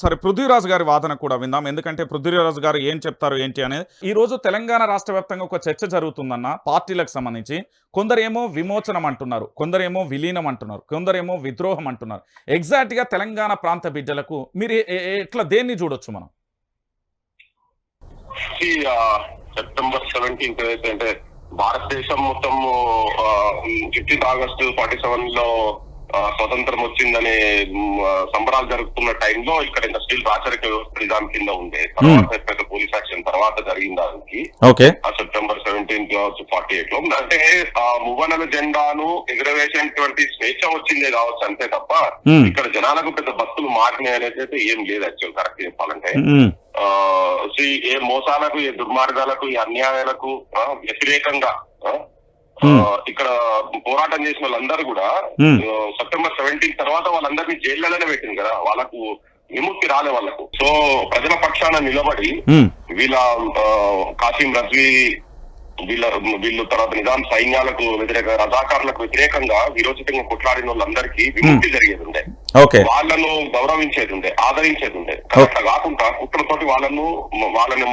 సరే పృథ్వీరాజు గారి వాదన కూడా విందాం. ఎందుకంటే పృథ్వీరాజు గారు ఏం చెప్తారు ఏంటి అనేది. ఈ రోజు తెలంగాణ రాష్ట్ర వ్యాప్తంగా ఒక చర్చ జరుగుతుందన్న పార్టీలకు సంబంధించి. కొందరేమో విమోచనం అంటున్నారు కొందరేమో విలీనం అంటున్నారు కొందరేమో విద్రోహం అంటున్నారు. ఎగ్జాక్ట్గా తెలంగాణ ప్రాంత బిడ్డలకు మీరు ఎట్లా దేన్ని చూడొచ్చు మనం? సెప్టెంబర్ సెవెంటీన్త్ ఏదైతే అంటే భారతదేశం మొత్తం ఫిఫ్టీన్త్ ఆగస్టు ఫార్టీ సెవెన్లో స్వతంత్రం వచ్చిందనే సంబరాలు జరుపుతున్న టైంలో ఇక్కడ ఇంకా స్టిల్ రాచరిక వ్యవస్థ నిజాం కింద ఉండే. తర్వాత పోలీస్ యాక్షన్ తర్వాత జరిగిన దానికి. సెప్టెంబర్ సెవెంటీన్ కావచ్చు ఫార్టీ ఎయిట్లో అంటే ఆ మువ్వనల జెండాను ఎగురవేసేటువంటి స్వేచ్ఛ వచ్చిందే కావచ్చు అంతే తప్ప. ఇక్కడ జనాలకు పెద్ద బస్సులు మారినాయి అనేది అయితే ఏం లేదు యాక్చువల్ కరెక్ట్ చెప్పాలంటే. ఏ మోసాలకు ఏ దుర్మార్గాలకు ఈ అన్యాయాలకు వ్యతిరేకంగా. ఇక్కడ పోరాటం చేసిన వాళ్ళందరూ కూడా సెప్టెంబర్ సెవెంటీన్ తర్వాత వాళ్ళందరినీ జైల్లోనే పెట్టింది కదా. వాళ్ళకు విముక్తి రాలే వాళ్ళకు. సో ప్రజల పక్షాన నిలబడి వీళ్ళ కాసిం రజ్వీ వీళ్ళ వీళ్ళు తర్వాత నిజాం సైన్యాలకు వ్యతిరేక రజాకారులకు వ్యతిరేకంగా విరోచితంగా కొట్లాడిన వాళ్ళందరికీ విముక్తి జరిగేది ఉండే. వాళ్ళను గౌరవించేది ఉండే ఆదరించేది ఉండే. అట్లా కాకుండా కుట్రతోటి వాళ్ళను వాళ్ళని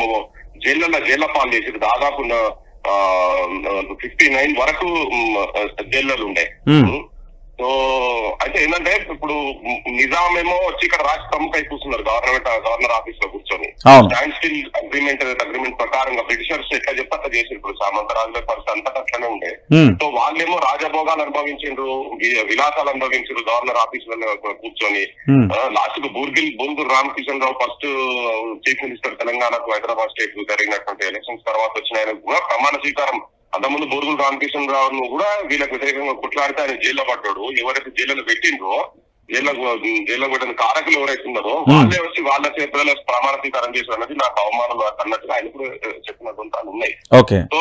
జైళ్ళలో జైళ్ళ పాలు చేసేది దాదాపు ఫిఫ్టీ నైన్ వరకు జైళ్ళలు ఉండే. సో అయితే ఏంటంటే ఇప్పుడు నిజాం ఏమో వచ్చి ఇక్కడ రాష్ట్ర ప్రముఖ అయి కూర్చున్నారు గవర్నమెంట్ గవర్నర్ ఆఫీస్లో కూర్చొని స్టాండ్ స్టిల్ అగ్రిమెంట్ అగ్రిమెంట్ ప్రకారంగా బ్రిటిషర్స్ ఎట్లా చెప్తే అట్లా చేసి ఇప్పుడు సామంతరాజుల పరిస్థితి అంతా అట్లనే ఉండే. సో వాళ్ళేమో రాజభోగాలు అనుభవించారు విలాసాలు అనుభవించారు గవర్నర్ ఆఫీస్లో కూర్చొని. లాస్ట్కు Burgil Burgul Ramakishan Rao first chief minister తెలంగాణకు హైదరాబాద్ స్టేట్కు జరిగినటువంటి ఎలక్షన్స్ తర్వాత వచ్చిన ఆయన కూడా ప్రమాణ స్వీకారం. అంతకుముందు బూర్గుల్ రామకిషన్ రావును కూడా వీళ్ళకి వ్యతిరేకంగా కొట్లాడితే ఆయన జైల్లో పడ్డాడు. ఎవరైతే జైల్లో పెట్టిండ్రో జైల్లో జైల్లో పెట్టిన కారకులు ఎవరైతే ఉన్నారో వాళ్ళే వచ్చి వాళ్ళ చేతులలో ప్రమాణ స్వీకారం చేశారు అన్నది నాకు అవమానం అన్నట్టుగా ఆయన కూడా చెప్పిన గుంటాలు ఉన్నాయి. సో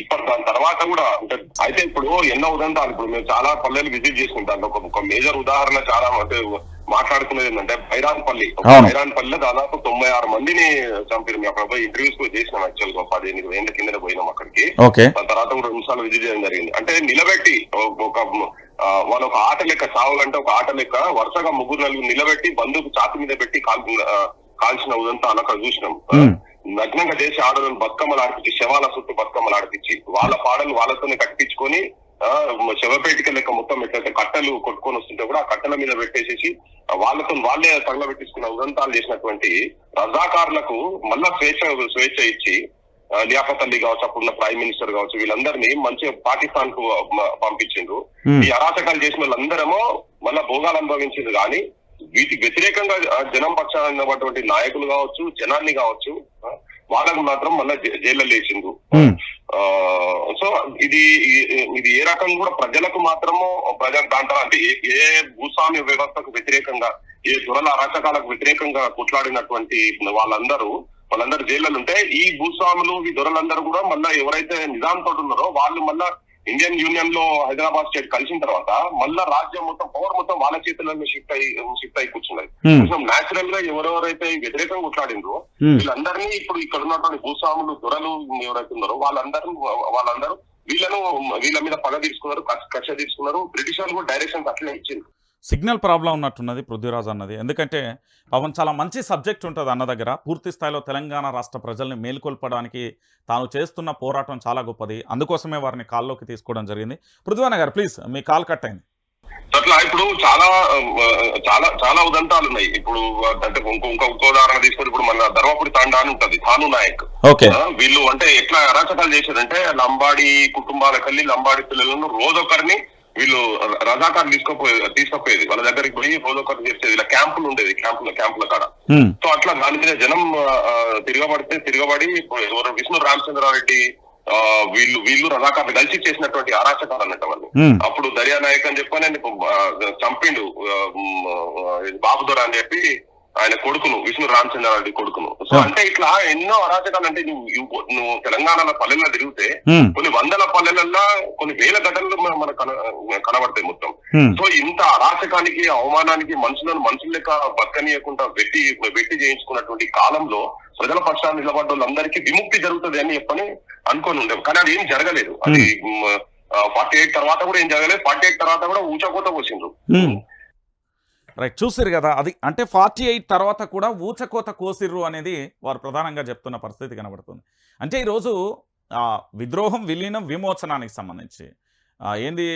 ఇప్పుడు దాని తర్వాత కూడా అంటే అయితే ఇప్పుడు ఎన్నో ఉదంతాలు ఇప్పుడు మేము చాలా పల్లెలు విజిట్ చేసుకుంటాం. ఒక మేజర్ ఉదాహరణ చాలా అంటే మాట్లాడుకునేది ఏంటంటే బైరాన్పల్లి. బైరాన్పల్లిలో దాదాపు తొంభై ఆరు మందిని చంపారు. మేము అక్కడ పోయి ఇంటర్వ్యూస్ కూడా చేసినాం యాక్చువల్గా పదిహేను ఏళ్ళ కింద పోయినాం అక్కడికి. దాని తర్వాత కూడా రెండు సార్లు విజిట్ చేయడం జరిగింది. అంటే నిలబెట్టి ఒక- వాళ్ళు ఒక ఆట లెక్క సావాలంటే ఒక ఆట లెక్క వరుసగా ముగ్గురు నలుగురు నిలబెట్టి బంధుకు ఛాతి మీద పెట్టి కాల్ కాల్చిన ఉదంతాలు అక్కడ చూసినాం. నగ్నంగా చేసి ఆడలను బతుకమ్మలు ఆడిపించి శవాల చుట్టూ బతుకమ్మలు ఆడిపించి వాళ్ళ పాడలు వాళ్ళతోనే కట్టించుకొని శవపేటిక లెక్క మొత్తం ఎట్లయితే కట్టెలు కొట్టుకొని వస్తుంటే కూడా ఆ కట్టెల మీద పెట్టేసేసి వాళ్ళతో వాళ్ళే తగలబెట్టించుకున్న ఉదంతాలు చేసినటువంటి రజాకారులకు మళ్ళా స్వేచ్ఛ స్వేచ్ఛ ఇచ్చి ఆ, లియాఖత్ అలీ కావచ్చు అప్పుడున్న ప్రైమ్ మినిస్టర్ కావచ్చు వీళ్ళందరినీ మంచిగా పాకిస్తాన్కు పంపించిండ్రు. ఈ అరాచకాలు చేసిన వాళ్ళందరేమో మళ్ళా భోగాలు అనుభవించింది కానీ వీటికి వ్యతిరేకంగా జనం పక్షాన ఉన్నటువంటి నాయకులు కావచ్చు జనాన్ని కావచ్చు వాళ్ళకు మాత్రం మళ్ళా జైల్లో లేచిండ్రు సో ఇది ఇది ఏ రకంగా కూడా ప్రజలకు మాత్రము ప్రజల దాంట్లో అంటే ఏ- భూస్వామ్య వ్యవస్థకు వ్యతిరేకంగా ఏ దురల అరాచకాలకు వ్యతిరేకంగా కొట్లాడినటువంటి వాళ్ళందరూ వాళ్ళందరూ జైల్లో ఉంటే ఈ భూస్వాములు ఈ దొరలందరూ కూడా మళ్ళా ఎవరైతే నిజాం తోటి ఉన్నారో వాళ్ళు మళ్ళా ఇండియన్ యూనియన్లో హైదరాబాద్ స్టేట్ కలిసిన తర్వాత మళ్ళా రాజ్యం మొత్తం పవర్ మొత్తం వాళ్ళ చేతుల్లో షిఫ్ట్ అయ్యి షిఫ్ట్ అయి కూర్చున్నది Hmm. కొంచెం నేచురల్గా ఎవరెవరైతే వ్యతిరేకంగా కొట్లాడిండ్రో Hmm. వీళ్ళందరినీ ఇప్పుడు ఇక్కడ ఉన్నటువంటి భూస్వాములు దొరలు ఎవరైతే ఉన్నారో వాళ్ళందరూ వాళ్ళందరూ వీళ్ళను వీళ్ళ మీద పగ తీసుకున్నారు కక్ష- కక్ష తీసుకున్నారు బ్రిటిష్ వాళ్ళు కూడా డైరెక్షన్స్ అట్లనే ఇచ్చింది సిగ్నల్ ప్రాబ్లం ఉన్నట్టున్నది పృథ్వీరాజ్ అన్నది. ఎందుకంటే పవన్ చాలా మంచి సబ్జెక్ట్ ఉంటుంది అన్న దగ్గర. పూర్తి స్థాయిలో తెలంగాణ రాష్ట్ర ప్రజల్ని మేల్కొల్పడానికి తాను చేస్తున్న పోరాటం చాలా గొప్పది. అందుకోసమే వారిని కాల్లోకి తీసుకోవడం జరిగింది. పృథ్వీనాథ్ గారు ప్లీజ్ మీ కాల్ కట్ అయింది. అట్లా ఇప్పుడు చాలా చాలా చాలా ఉదంతాలు ఉన్నాయి. ఇప్పుడు అంటే ఇంకో ఇంకో ఇంకో ఉదాహరణ తీసుకొని ఇప్పుడు మన ధర్మపురి తాండా అని ఉంటది తాను నాయక్. వీళ్ళు అంటే ఎట్లా అరాచకాలు చేశారంటే లంబాడి కుటుంబాలకు వెళ్ళి లంబాడి పిల్లలను రోజొకరిని వీళ్ళు రజాకారు తీసుకుపోయే తీసుకుపోయేది వాళ్ళ దగ్గరికి పోయి రోజొకరు చేసేది ఇలా క్యాంపులు ఉండేది క్యాంపుల క్యాంపుల కాడ. సో అట్లా దాని మీద జనం తిరగబడితే తిరగబడి విష్ణు రామచంద్రారెడ్డి ఆ, వీళ్ళు వీళ్ళు రజాకారులు కలిసి చేసినటువంటి అరాచకాలు అన్నట్టు వాళ్ళు. అప్పుడు దర్యా నాయక్ అని చెప్పి ఆయన చంపిండు బాబుదొర అని చెప్పి ఆయన కొడుకును విష్ణు రామచంద్రారెడ్డి కొడుకును సో. అంటే ఇట్లా ఎన్నో అరాచకాలు అంటే నువ్వు నువ్వు తెలంగాణలో పల్లెల్లో తిరిగితే. కొన్ని వందల పల్లెలల్లో కొన్ని వేల ఘటనలు మన- మన కన- కనబడతాయి మొత్తం. సో ఇంత అరాచకానికి అవమానానికి మనుషులను మనుషులు లెక్క బతకనీయకుండా వెట్టి వెట్టి చేయించుకున్నటువంటి కాలంలో ప్రజల పక్షాన్ని నిలబడ్డ వాళ్ళందరికీ విముక్తి జరుగుతుంది అని చెప్పని అనుకొని ఉండే కానీ అది ఏం జరగలేదు అది ఫార్టీ ఎయిట్ తర్వాత కూడా ఏం జరగలేదు ఫార్టీ ఎయిట్ తర్వాత కూడా ఊచకోత పోసిండ్రు. రైట్ చూసిరు కదా అది అంటే ఫార్టీ ఎయిట్ తర్వాత కూడా ఊచకోత కోసిర్రు అనేది వారు ప్రధానంగా చెప్తున్న పరిస్థితి కనబడుతుంది. అంటే ఈరోజు విద్రోహం విలీనం విమోచనానికి సంబంధించి ఏంది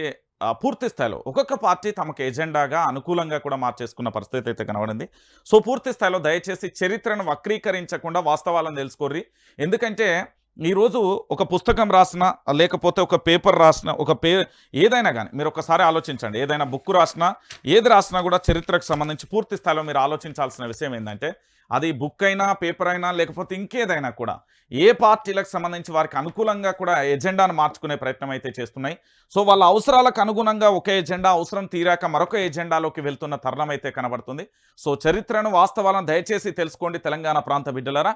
పూర్తి స్థాయిలో ఒక్కొక్క పార్టీ తమకు ఎజెండాగా అనుకూలంగా కూడా మార్చేసుకున్న పరిస్థితి అయితే కనబడింది. సో పూర్తి స్థాయిలో దయచేసి చరిత్రను వక్రీకరించకుండా వాస్తవాలను తెలుసుకోర్రి. ఎందుకంటే ఈరోజు ఒక పుస్తకం రాసినా లేకపోతే ఒక పేపర్ రాసిన ఒక పే ఏదైనా కానీ మీరు ఒకసారి ఆలోచించండి. ఏదైనా బుక్ రాసినా ఏది రాసినా కూడా చరిత్రకు సంబంధించి పూర్తి స్థాయిలో మీరు ఆలోచించాల్సిన విషయం ఏంటంటే అది బుక్ అయినా పేపర్ అయినా లేకపోతే ఇంకేదైనా కూడా ఏ పార్టీలకు సంబంధించి వారికి అనుకూలంగా కూడా ఎజెండాను మార్చుకునే ప్రయత్నం అయితే చేస్తున్నాయి. సో వాళ్ళ అవసరాలకు అనుగుణంగా ఒక ఎజెండా అవసరం తీరాక మరొక ఎజెండాలోకి వెళ్తున్న తరుణం అయితే కనబడుతుంది. సో చరిత్రను వాస్తవాలను దయచేసి తెలుసుకోండి తెలంగాణ ప్రాంత బిడ్డలారా.